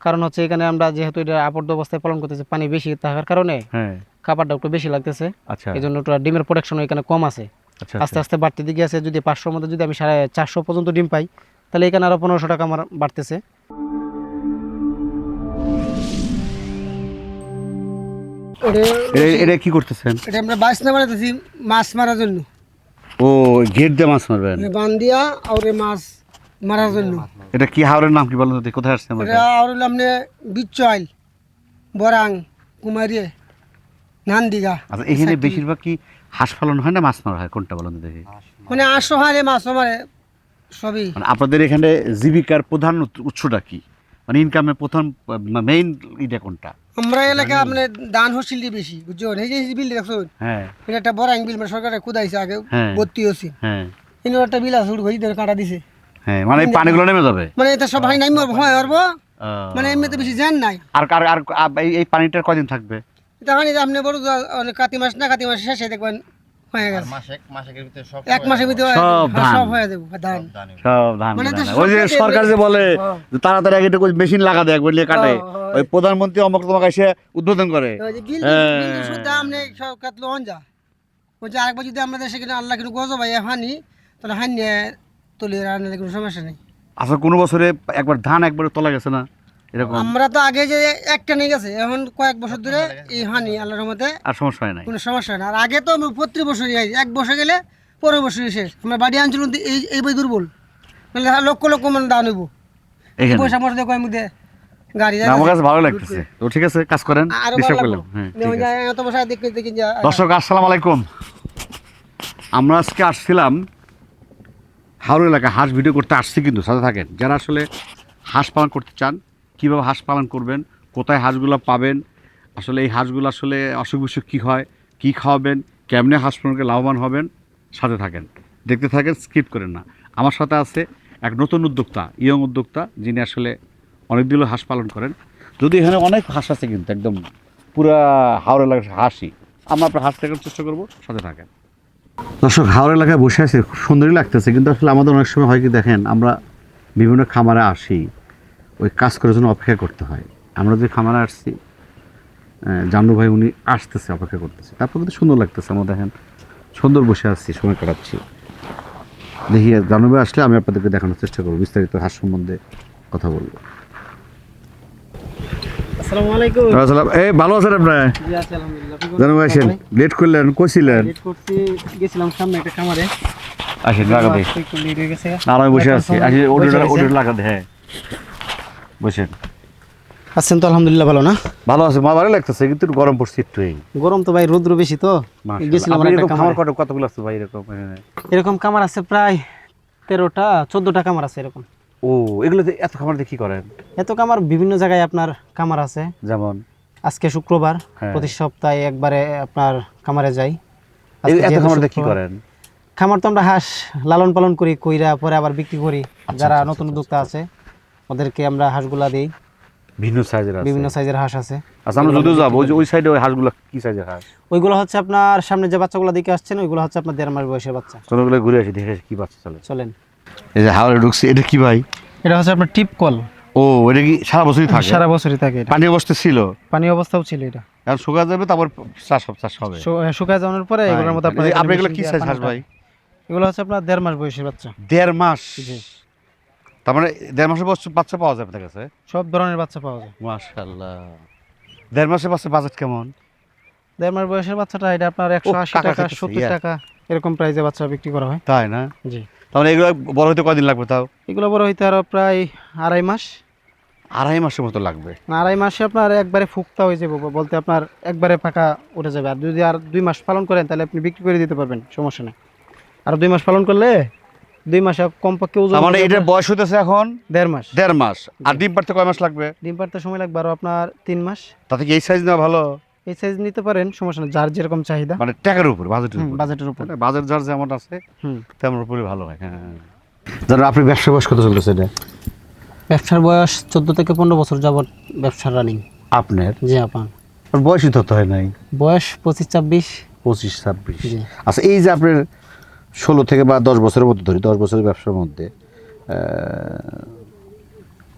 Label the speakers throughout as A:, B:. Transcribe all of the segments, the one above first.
A: কারণ হচ্ছে এখানে আমরা যেহেতু এটা আবদ্ধ অবস্থায় পালন করতেছি পানি বেশি থাকার কারণে
B: হ্যাঁ।
A: খাবারটা একটু বেশি লাগতেছে।
B: আচ্ছা।
A: এই জন্য ডিমের প্রোডাকশন এখানে কম আছে।
B: আচ্ছা
A: আস্তে আস্তে বাড়তে দিকে আছে যদি পাঁচশোর মধ্যে যদি আমি সাড়ে চারশো পর্যন্ত ডিম পাই তাহলে এখানে আরও পনেরোশো টাকা আমার বাড়তেছে।
B: এটা কি করতেছেন?
C: এটা আমরা বাস না বানাতেছি মাছ মারার জন্য।
B: ও গেট দিয়ে মাছ মারবেন?
C: মানে বান দিয়া আর এই মাছ মারার জন্য।
B: এটা কি হাওড়ের নাম কি বলেন তো? কোথায় আসছে আমরা
C: এটা আর হলো আপনি বিচল বরাং কুমারিয়ে নান্দিগা।
B: আচ্ছা এখানে বেশিরভাগ কি হাঁস পালন হয় না মাছ মারা হয়? কোনটা বলেন তো দেখি।
C: মানে আটশো হারে মাছ মারে সবই।
B: মানে আপনাদের এখানে জীবিকার প্রধান উৎ- উৎসটা কি? মানে ইনকামের প্রধান মেইন এটা কোনটা?
C: আমরা এলাকা আপনি দান হসিল দিয়ে বেশি বুঝছ এই যে বিল দেখছ
B: হ্যাঁ।
C: এটা একটা বরাং বিল মানে সরকারে কুদাইছে আগে
B: হ্যাঁ।
C: ভর্তি হয়েছে
B: হ্যাঁ।
C: এনে একটা বিল আছে উড়ে ধরে কাটা দিছে।
B: হ্যাঁ মানে এই পানিগুলো নেমে যাবে?
C: মানে এটা সব ভাই নাই ভয় পারব মানে এমনিতে বেশি জ্যান নাই।
B: আর আর আর এই- পানিটার কদিন থাকবে?
C: এটা মানে আপনি বড় কাতি মাস না কাতি মাস শেষে দেখবেন হয়ে গেছে। এক মাসের ভিতরে
B: সব
C: হ্যাঁ,
B: ধান।
C: সব হয়ে যাবে ধান।
B: সব ধান
C: মানে
B: ওই যে
C: সরকার
B: যে বলে
C: হ্যাঁ।
B: তাড়াতাড়ি আগে একটু মেশিন লাগা দেয় বললে কাটে।
C: হ্যাঁ, হ্যাঁ।
B: ওই প্রধানমন্ত্রী অমক তোমাকে এসে উদ্বোধন করে।
C: ওই যে বিল
B: হ্যাঁ।
C: বিল শুদ্ধ আপনি সব কাটলো যা। আরেকবার যদি আমাদের সেখানে আল্লাহ কিন্তু গজ ভাই হানি তাহলে হানি তুলে রান্নার কোনো সমস্যা নেই।
B: আচ্ছা কোনো বছরে একবার ধান একবারে তোলা গেছে না? এরকম?
C: আমরা তো আগে যে একটা নিয়ে গেছে এখন কয়েক বছর ধরে এই হানি আল্লাহর মতে
B: আর সমস্যা হয় নাই?
C: কোনো সমস্যা হয় না। আর আগে তো আমরা প্রতি বছরই হয় এক বছর গেলে পরের শেষ। আমরা বাড়ি অঞ্চল এই এই বই দুর্বল। নাহলে লক্ষ লক্ষ মানে দান হইব। পয়সা কয়ের মধ্যে গাড়ি
B: আমার কাছে ভালো লাগতেছে। তো ঠিক আছে কাজ করেন করলাম। হ্যাঁ দর্শক আসসালামু আলাইকুম। আমরা আজকে আসছিলাম হাওড় এলাকা হাঁস ভিডিও করতে আসছি কিন্তু, সাথে থাকেন। যারা আসলে হাঁস পালন করতে চান, কীভাবে হাঁস পালন করবেন, কোথায় হাঁসগুলো পাবেন, আসলে এই হাঁসগুলো আসলে অসুখ বিসুখ কী হয়, কী খাওয়াবেন, কেমনে হাঁস পালনকে লাভবান হবেন, সাথে থাকেন। দেখতে থাকেন, স্কিপ করেন না। আমার সাথে আছে এক নতুন উদ্যোক্তা, ইয়ং উদ্যোক্তা, যিনি আসলে অনেক দিনও হাঁস পালন করেন। যদি এখানে অনেক হাঁস আছে কিন্তু, একদম পুরা হাওড় এলাকার হাঁসই, আমরা আপনার হাঁস দেখার চেষ্টা করব, সাথে থাকেন। দর্শক, হাওড় এলাকায় বসে আছে, খুব সুন্দরই লাগতেছে, কিন্তু আসলে আমাদের অনেক সময় হয় কি দেখেন, আমরা বিভিন্ন খামারে আসি, ওই কাজ করার জন্য অপেক্ষা করতে হয়। আমরা যে খামারে আসছি জানু ভাই উনি আসতেছে, অপেক্ষা করতেছে। তারপর কিন্তু সুন্দর লাগতেছে, আমরা দেখেন, সুন্দর বসে আসছি সময় কাটাচ্ছি। দেখি জানু ভাই আসলে আমি আপনাদেরকে দেখানোর চেষ্টা করব, বিস্তারিত হাঁস সম্বন্ধে কথা বলব।
A: আসসালামু আলাইকুম।
B: এই ভালো আছেন আপনার
A: জি আছি আলহামদুলিল্লাহ। আপনি
B: আসেন। লেট করলেন কইছিলেন।
A: লেট করছি গেছিলাম সামনে একটা খামারে।
B: আসেন লাগা দেখ
A: লেট হয়ে গেছে।
B: না আমি বসে আছি। আসি ওটা
A: বসে
B: লাগা দে হ্যাঁ। বসেন।
A: আছেন তো আলহামদুলিল্লাহ ভালো না?
B: ভালো আছে। মা ভালো লাগতেছে কিন্তু একটু গরম পড়ছে একটু
A: গরম তো ভাই রোদ্র বেশি তো। গেছিলাম
B: আপনি এরকম খামার কতগুলো আছে ভাই? এরকম
A: এরকম কামার আছে প্রায় তেরোটা চোদ্দটা কামার আছে এরকম।
B: ও এগুলোতে এত খামার দিয়ে কি করেন?
A: এত কামার বিভিন্ন জায়গায় আপনার কামার আছে।
B: যেমন?
A: আজকে শুক্রবার
B: হ্যাঁ।
A: প্রতি সপ্তাহে একবারে আপনার কামারে যাই।
B: এত খামার দিয়ে কি করেন?
A: খামার তো আমরা হাঁস লালন পালন করি কইরা পরে আবার বিক্রি করি।
B: আচ্ছা,
A: যারা নতুন উদ্যোক্তা আছে ওদেরকে আমরা হাঁসগুলা দিই।
B: ভিন্ন সাইজের আছে।
A: বিভিন্ন সাইজের হাঁস আছে।
B: আচ্ছা আমরা যদিও যাব ওই সাইডে ওই হাঁসগুলো কি সাইজের হাঁস?
A: ওইগুলো হচ্ছে আপনার সামনে যে বাচ্চাগুলো দিকে আসছেন ওইগুলো হচ্ছে আপনার দেড় মাস বয়সের বাচ্চা।
B: চলো ওগুলো ঘুরে আসি দেখে কি বাচ্চা চলে।
A: চলেন।
B: এই যে হাওড়ে ঢুকছি এটা কি ভাই?
A: এটা হচ্ছে আপনার টিপ কল।
B: ও এটা কি সারা বছরই থাকে?
A: সারা বছরই থাকে এটা।
B: পানি অবস্থা ছিল?
A: পানি অবস্থাও ছিল এটা।
B: এখন শুকা যাবে তারপর চাষ হবে চাষ হবে।
A: শু- শুকায় যাওয়ার পরে এগুলোর মধ্যে আপনার
B: আপনি এগুলো কি
A: দিয়ে
B: সাইজ হাঁস ভাই?
A: এগুলো হচ্ছে আপনার দেড় মাস বয়সের বাচ্চা।
B: দেড় মাস?
A: জি।
B: তার মানে দেড় মাসের বয়স বাচ্চা পাওয়া যাবে আপনার কাছে?
A: সব ধরনের বাচ্চা পাওয়া যায়।
B: মাশাল্লাহ দেড় মাসের বাচ্চা বাজেট কেমন?
A: দেড় মাস বয়সের বাচ্চাটা এটা আপনার একশো আশি
B: টাকা
A: টাকা সত্তর টাকা এরকম প্রাইসে বাচ্চা বিক্রি করা হয়।
B: তাই না?
A: জি।
B: তাহলে এগুলো বড় হতে কদিন লাগবে তাও?
A: এগুলো বড় হইতে আরও প্রায় আড়াই মাস।
B: আড়াই মাসের মতো লাগবে?
A: আড়াই মাসে আপনার একবারে ফুকতা হয়ে যাবে বলতে আপনার একবারে পাকা উঠে যাবে। আর যদি আর দুই মাস পালন করেন তাহলে আপনি বিক্রি করে দিতে পারবেন সমস্যা নেই। আর দুই মাস পালন করলে দুই মাসে কমপক্ষে ওজন
B: মানে এটার বয়স হইতেছে এখন?
A: দেড় মাস।
B: দেড় মাস। আর ডিম পারতে কয় মাস লাগবে?
A: ডিম পারতে সময় লাগবে আরও আপনার তিন মাস।
B: তাতে কি এই সাইজ নেওয়া ভালো?
A: এই সাইজ নিতে পারেন সমস্যা নেই। যার যেরকম চাহিদা।
B: মানে টাকার উপর বাজেটের উপর।
A: বাজেটের উপর।
B: বাজেট যার যেমন আছে
A: হুম।
B: তেমন উপরে ভালো হয় হ্যাঁ। যারা আপনি ব্যবসা বয়স কত চলতেছে এটা?
A: ব্যবসার বয়স চোদ্দ থেকে পনেরো বছর যাবত ব্যবসা রানিং
B: আপনার?
A: জি আপা।
B: আর বয়সই তত হয় নাই।
A: বয়স পঁচিশ ছাব্বিশ।
B: পঁচিশ ছাব্বিশ।
A: জি।
B: আচ্ছা এই যে আপনার ষোলো থেকে বা দশ বছরের মধ্যে ধরি দশ বছরের ব্যবসার মধ্যে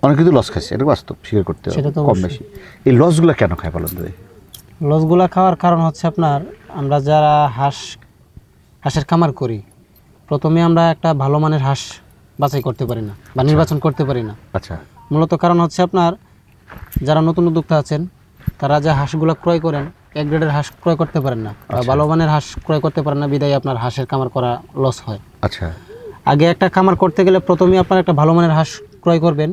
B: অনেক কিন্তু লস খাইছে এটা বাস্তব স্বীকার করতে হবে কম বেশি। এই লসগুলো কেন খায় পালন করে
A: লসগুলা খাওয়ার কারণ হচ্ছে আপনার আমরা যারা হাঁস হাঁসের খামার করি প্রথমে আমরা একটা ভালো মানের হাঁস বাছাই করতে পারি না বা নির্বাচন করতে পারি না।
B: আচ্ছা।
A: মূলত কারণ হচ্ছে আপনার যারা নতুন উদ্যোক্তা আছেন তারা যে হাঁসগুলো ক্রয় করেন এক গ্রেডের হাঁস ক্রয় করতে পারেন না বা ভালো মানের হাঁস ক্রয় করতে পারেন না বিদায় আপনার হাঁসের খামার করা লস হয়।
B: আচ্ছা।
A: আগে একটা খামার করতে গেলে প্রথমে আপনার একটা ভালো মানের হাঁস ক্রয় করবেন।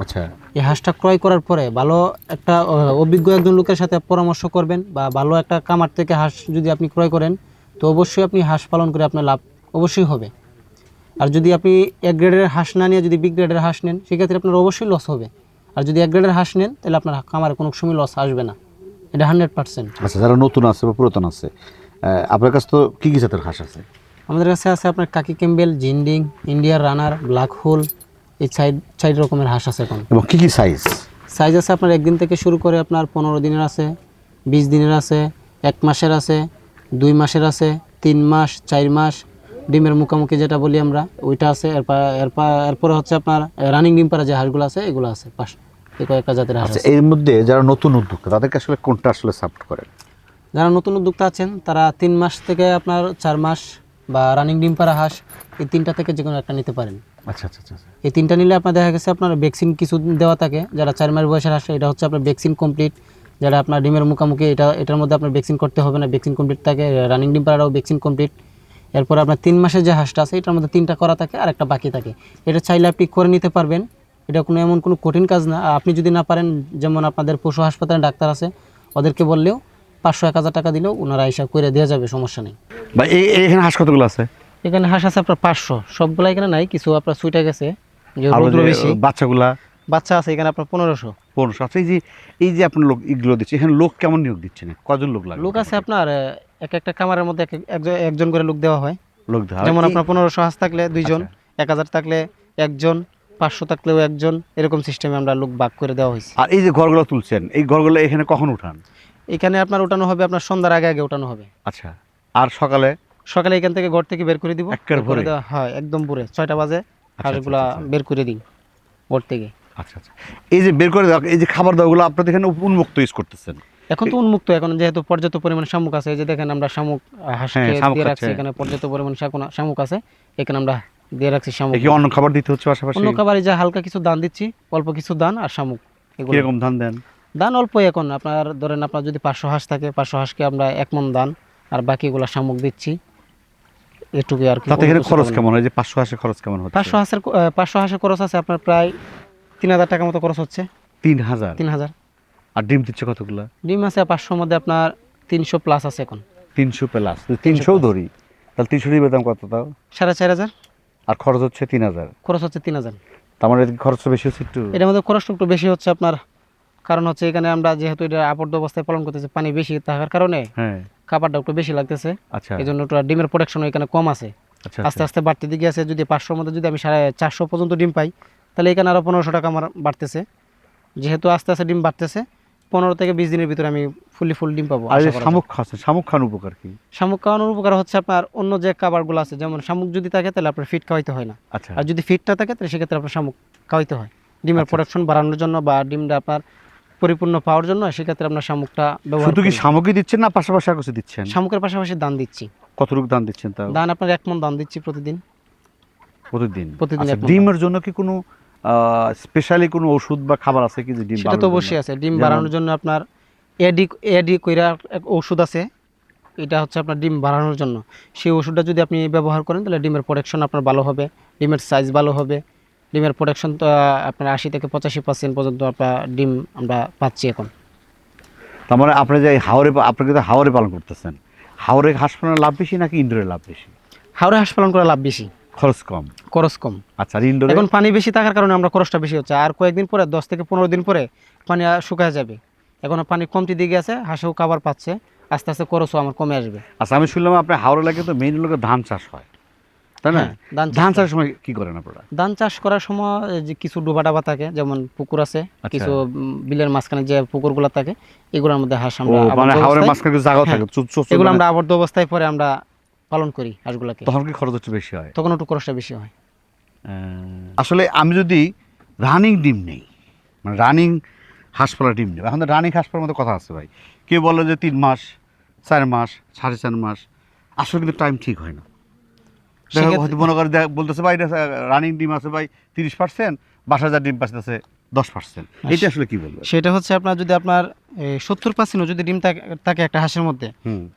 B: আচ্ছা।
A: এই হাঁসটা ক্রয় করার পরে ভালো একটা অভিজ্ঞ একজন লোকের সাথে পরামর্শ করবেন বা ভালো একটা কামার থেকে হাঁস যদি আপনি ক্রয় করেন তো অবশ্যই আপনি হাঁস পালন করে আপনার লাভ অবশ্যই হবে। আর যদি আপনি এক গ্রেডের হাঁস না নিয়ে যদি বিগ গ্রেডের হাঁস নেন সেক্ষেত্রে আপনার অবশ্যই লস হবে। আর যদি এক গ্রেডের হাঁস নেন তাহলে আপনার খামারে কোনো সময় লস আসবে না। এটা হান্ড্রেড পার্সেন্ট
B: আচ্ছা যারা নতুন আছে বা পুরাতন আছে আপনার কাছে তো কী কী জাতের হাঁস আছে?
A: আমাদের কাছে আছে আপনার কাকি ক্যাম্বেল জিন্ডিং ইন্ডিয়ার রানার ব্ল্যাক হোল এই চার চার রকমের হাঁস আছে এখন।
B: এবং কী কী সাইজ
A: সাইজ আছে আপনার একদিন থেকে শুরু করে আপনার পনেরো দিনের আছে বিশ দিনের আছে এক মাসের আছে দুই মাসের আছে তিন মাস চার মাস ডিমের মুখামুখি যেটা বলি আমরা ওইটা আছে। এরপর এরপর এরপরে হচ্ছে আপনার রানিং ডিম পাড়া যে হাঁসগুলো আছে এগুলো আছে পাঁচ এই কয়েকটা জাতের হাঁস
B: আচ্ছা
A: আছে।
B: এর মধ্যে যারা নতুন উদ্যোক্তা তাদেরকে আসলে কোনটা আসলে সাপোর্ট করেন
A: যারা নতুন উদ্যোক্তা আছেন তারা তিন মাস থেকে আপনার চার মাস বা রানিং ডিম পাড়া হাঁস এই তিনটা থেকে যে কোনো একটা নিতে পারেন।
B: আচ্ছা আচ্ছা আচ্ছা আচ্ছা।
A: এই তিনটা নিলে আপনার দেখা গেছে আপনার ভ্যাকসিন কিছু দেওয়া থাকে যারা চার মাস বয়সের আসে এটা হচ্ছে আপনার ভ্যাকসিন কমপ্লিট যারা আপনার ডিমের মুখামুখি এটা এটার মধ্যে আপনার ভ্যাকসিন করতে হবে না ভ্যাকসিন কমপ্লিট থাকে রানিং ডিম পাড়াও ভ্যাকসিন কমপ্লিট এরপর আপনার তিন মাসের যে হাঁসটা আছে এটার মধ্যে তিনটা করা থাকে আর একটা বাকি থাকে। এটা চাইলে আপনি করে নিতে পারবেন এটা কোনো এমন কোনো কঠিন কাজ না। আপনি যদি না পারেন যেমন আপনাদের পশু হাসপাতালে ডাক্তার আছে ওদেরকে বললেও পাঁচশো এক হাজার টাকা দিলেও ওনারা হিসাব করে দেওয়া যাবে সমস্যা নেই।
B: বা এখানে হাঁস কতগুলো আছে?
A: এখানে হাঁস আছে আপনার পাঁচশো। সবগুলা এখানে নাই কিছু আপনার সুইটা গেছে
B: বাচ্চাগুলা?
A: বাচ্চা আছে এখানে আপনার পনেরোশো।
B: পনেরোশো। আচ্ছা এই যে এই যে আপনার লোক এগুলো দিচ্ছে এখানে লোক কেমন নিয়োগ দিচ্ছেন কজন লোক লাগে
A: লোক আছে আপনার এক একটা কামারের মধ্যে এক- এক- একজন- একজন করে লোক দেওয়া হয়।
B: লোক দেওয়া
A: যেমন আপনার পনেরোশো হাঁস থাকলে দুইজন
B: আচ্ছা।
A: এক হাজার থাকলে একজন পাঁচশো থাকলেও একজন এরকম সিস্টেমে আমরা লোক ভাগ করে দেওয়া হয়েছে।
B: আর এই যে ঘরগুলো তুলছেন এই ঘরগুলো এখানে কখন উঠান?
A: এখানে আপনার উঠানো হবে আপনার সন্ধ্যার আগে আগে উঠানো হবে।
B: আচ্ছা। আর সকালে?
A: সকালে এখান থেকে ঘর থেকে বের করে দিব। হয় একদম ভোরে। ছয়টা বাজে
B: আচ্ছা,
A: হাঁসগুলা
B: আচ্ছা, আচ্ছা।
A: বের করে দিই ঘর থেকে।
B: আচ্ছা আচ্ছা। এই যে বের করে দেওয়া এই যে খাবার দাওয়াগুলো আপনাদের এখানে উন্মুক্ত ইউজ করতেছেন।
A: এখন তো উন্মুক্ত এখন যেহেতু পর্যাপ্ত পরিমাণ শামুক আছে এই যে দেখেন আমরা শামুক
B: হ্যাঁ,
A: দিয়ে রাখছি এখানে পর্যাপ্ত পরিমাণ শাকুনা- শামুক আছে এখানে আমরা দিয়ে রাখছি শামুক।
B: অন্য খাবার দিতে হচ্ছে পাশাপাশি?
A: অন্য খাবারে যা হালকা কিছু দান দিচ্ছি অল্প কিছু দান আর শামুক। এগুলো।
B: কীরকম ধান দেন?
A: দান অল্পই এখন আপনার ধরেন আপনার যদি পাঁচশো হাঁস থাকে পাঁচশো হাঁসকে আমরা এক মন দান আর বাকিগুলো শামুক দিচ্ছি। এটুকু আর কি
B: তাতে এখানে খরচ কেমন হয়? যে পাঁচশো হাঁসের খরচ কেমন হচ্ছে?
A: পাঁচশো হাঁসের ক- আহ, পাঁচশো হাঁসের খরচ আছে আপনার প্রায় তিন হাজার টাকার মতো খরচ হচ্ছে।
B: তিন হাজার?
A: তিন হাজার।
B: আর ডিম দিচ্ছে কতগুলো?
A: ডিম আছে পাঁচশোর মধ্যে আপনার তিনশো প্লাস আছে এখন।
B: তিনশো প্লাস তিনশোও ধরি। তাহলে তিনশো ডিমের দাম কত তাও?
A: সাড়ে চার হাজার।
B: আর খরচ হচ্ছে তিন হাজার।
A: খরচ হচ্ছে তিন হাজার।
B: তার মানে খরচটা বেশি হচ্ছে একটু?
A: এটার মধ্যে খরচটা একটু বেশি হচ্ছে আপনার কারণ হচ্ছে এখানে আমরা যেহেতু এটা আবদ্ধ অবস্থায় পালন করতেছি পানি বেশি থাকার কারণে
B: হ্যাঁ।
A: খাবারটা একটু বেশি লাগতেছে।
B: আচ্ছা।
A: এই জন্য একটু ডিমের প্রোডাকশন এখানে কম আছে।
B: আচ্ছা
A: আস্তে আস্তে বাড়তে দিকে আছে যদি পাঁচশোর মধ্যে যদি আমি সাড়ে চারশো পর্যন্ত ডিম পাই তাহলে এখানে আরও পনেরোশো টাকা আমার বাড়তেছে। যেহেতু আস্তে আস্তে ডিম বাড়তেছে পনেরো থেকে বিশ দিনের ভিতরে আমি ফুলি ফুল ডিম পাবো
B: আর। শামুক খান উপকার কি?
A: শামুক খাওয়ানোর উপকার হচ্ছে আপনার অন্য যে খাবারগুলো আছে যেমন শামুক যদি থাকে তাহলে আপনার ফিট খাওয়াইতে হয় না।
B: আচ্ছা।
A: আর যদি ফিট ফিটটা থাকে তাহলে সেক্ষেত্রে আপনার শামুক খাওয়াইতে হয়। ডিমের
B: আচ্ছা।
A: প্রোডাকশন বাড়ানোর জন্য বা ডিমটা আপনার পরিপূর্ণ পাওয়ার জন্য সেক্ষেত্রে আপনার শামুকটা ব্যবহার
B: শুধু কি। সামগ্রী দিচ্ছেন না পাশাপাশি আর কিছু দিচ্ছেন?
A: শামুকের পাশাপাশি দান দিচ্ছি।
B: কতটুকু দাম দিচ্ছেন তাও?
A: দান আপনার এক মন দান দিচ্ছি প্রতিদিন।
B: প্রতিদিন?
A: প্রতিদিন
B: আচ্ছা, ডিমের জন্য কি কোনো স্পেশালি কোনো ওষুধ বা খাবার আছে কি ডিম
A: সেটা তো অবশ্যই আছে। ডিম? বাড়ানোর জন্য আপনার এডি এডি কইরা এক ওষুধ আছে। এটা হচ্ছে আপনার ডিম বাড়ানোর জন্য। সেই ওষুধটা যদি আপনি ব্যবহার করেন তাহলে ডিমের প্রোডাকশন আপনার ভালো হবে ডিমের সাইজ ভালো হবে। ডিমের প্রোডাকশন তো আপনার আশি থেকে পঁচাশি পার্সেন্ট পর্যন্ত আপনার ডিম আমরা পাচ্ছি এখন।
B: তার মানে আপনি যে হাওরে আপনি কিন্তু হাওরে পালন করতেছেন। হাওরে হাঁস পালনের লাভ বেশি নাকি ইনডোরে লাভ বেশি?
A: হাওড়ে হাঁস পালন করা লাভ বেশি।
B: খরচ কম।
A: খরচ কম।
B: আচ্ছা আর ইনডোরে?
A: এখন পানি বেশি থাকার কারণে আমরা খরচটা বেশি হচ্ছে। আর কয়েকদিন পরে দশ থেকে পনেরো দিন পরে পানি শুকায় যাবে। এখন পানি কমতি দিকে আছে হাঁসেও খাবার পাচ্ছে। আস্তে আস্তে খরচও আমার কমে আসবে।
B: আচ্ছা আমি শুনলাম আপনার হাওড়ে লাগে তো মেইন লোকের ধান চাষ হয়। তাই না?
A: হ্যাঁ, ধান
B: চাষের সময় কি করেন আপনারা?
A: ধান চাষ করার সময় যে কিছু ডোবা ডাবা থাকে যেমন পুকুর আছে
B: আচ্ছা।
A: কিছু বিলের মাঝখানে যে পুকুরগুলো থাকে এগুলোর মধ্যে হাঁস আমরা
B: মানে মাঝখানে জায়গা
A: হ্যাঁ,
B: থাকে চু-
A: এগুলো
B: মানে
A: আমরা আবদ্ধ অবস্থায় পরে আমরা পালন করি হাঁসগুলোকে।
B: তখন কি খরচ একটু বেশি হয়?
A: তখন একটু খরচটা বেশি হয়।
B: আসলে আমি যদি রানিং ডিম নেই মানে রানিং হাঁস পালা ডিম নেই এখন রানিং হাঁস পালার মতো কথা আছে ভাই। কেউ বলে যে তিন মাস চার মাস সাড়ে চার মাস আসলে কিন্তু টাইম ঠিক হয় না। হয়তো মনে করে বলতেছে ভাই রানিং ডিম আছে ভাই তিরিশ পার্সেন্ট বাসা হাজার ডিম পাচ্ছে দশ পার্সেন্ট এটা আসলে কি বলব
A: সেটা হচ্ছে আপনার যদি আপনার সত্তর পার্সেন্টও যদি ডিম থাকে- থাকে একটা হাঁসের মধ্যে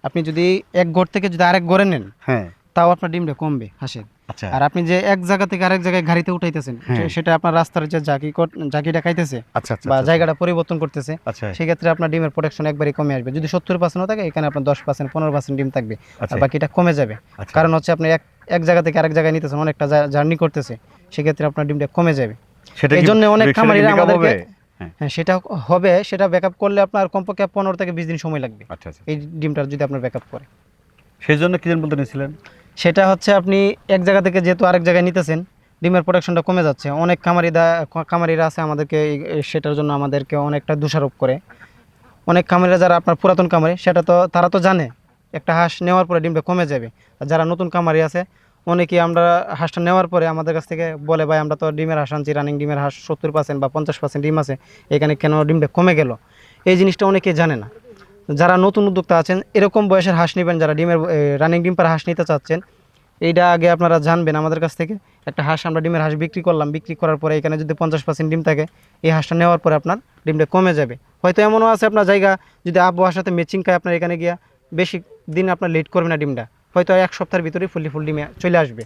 A: আপনি যদি এক ঘর থেকে যদি আরেক ঘরে নেন
B: হ্যাঁ।
A: তাও আপনার ডিমটা কমবে হাঁসের।
B: আচ্ছা।
A: আর আপনি যে এক জায়গা থেকে আরেক জায়গায় গাড়িতে উঠাইতেছেন
B: হ্যাঁ।
A: সেটা আপনার রাস্তার যে জাকি জাকিটা খাইতেছে
B: আচ্ছা আচ্ছা
A: বা জায়গাটা পরিবর্তন করতেছে সেক্ষেত্রে আপনার ডিমের প্রোডাকশন একবারই কমে আসবে। যদি সত্তর পার্সেন্টও থাকে এখানে আপনার দশ পার্সেন্ট পনেরো পার্সেন্ট ডিম থাকবে আর বাকিটা কমে যাবে। কারণ হচ্ছে আপনি এক এক জায়গা থেকে আরেক জায়গায় নিতেছেন অনেকটা জার্নি করতেছে সেক্ষেত্রে আপনার ডিমটা কমে যাবে।
B: সেটা
A: এই জন্য অনেক খামারিরা আমাদেরকে?
B: হ্যাঁ।
A: হ্যাঁ সেটা হবে সেটা ব্যাকআপ করলে আপনার কমপক্ষে পনেরো থেকে বিশ দিন সময় লাগবে। এই ডিমটার যদি আপনার ব্যাকআপ করে।
B: সেই জন্য কি বলতে নিয়েছিলেন?
A: সেটা হচ্ছে আপনি এক জায়গা থেকে যেহেতু আরেক জায়গায় নিতেছেন, ডিমের প্রোডাকশনটা কমে যাচ্ছে। অনেক খামারিদা খামারিরা আছে আমাদেরকে সেটার জন্য আমাদেরকে অনেকটা দোষারোপ করে। অনেক খামারিরা যারা আপনার পুরাতন খামারি, সেটা তো তারা তো জানে, একটা হাঁস নেওয়ার পরে ডিমটা কমে যাবে। আর যারা নতুন খামারি আছে, অনেকেই আমরা হাঁসটা নেওয়ার পরে আমাদের কাছ থেকে বলে, ভাই, আমরা তো ডিমের হাঁস আনছি রানিং ডিমের হাঁস সত্তর পার্সেন্ট বা পঞ্চাশ পার্সেন্ট ডিম আছে, এখানে কেন ডিমটা কমে গেল? এই জিনিসটা অনেকেই জানে না। যারা নতুন উদ্যোক্তা আছেন, এরকম বয়সের হাঁস নেবেন যারা ডিমের রানিং ডিম পার হাঁস নিতে চাচ্ছেন। এইটা আগে আপনারা জানবেন আমাদের কাছ থেকে। একটা হাঁস আমরা ডিমের হাঁস বিক্রি করলাম, বিক্রি করার পরে এখানে যদি পঞ্চাশ পার্সেন্ট ডিম থাকে, এই হাঁসটা নেওয়ার পরে আপনার ডিমটা কমে যাবে। হয়তো এমনও আছে আপনার জায়গা, যদি আবহাওয়ার সাথে ম্যাচিং খায় আপনার এখানে গিয়া, বেশি দিন আপনার লেট করবে না ডিমটা। হয়তো এক সপ্তাহের ভিতরে ফুললি ফুল ডিমে চলে আসবে।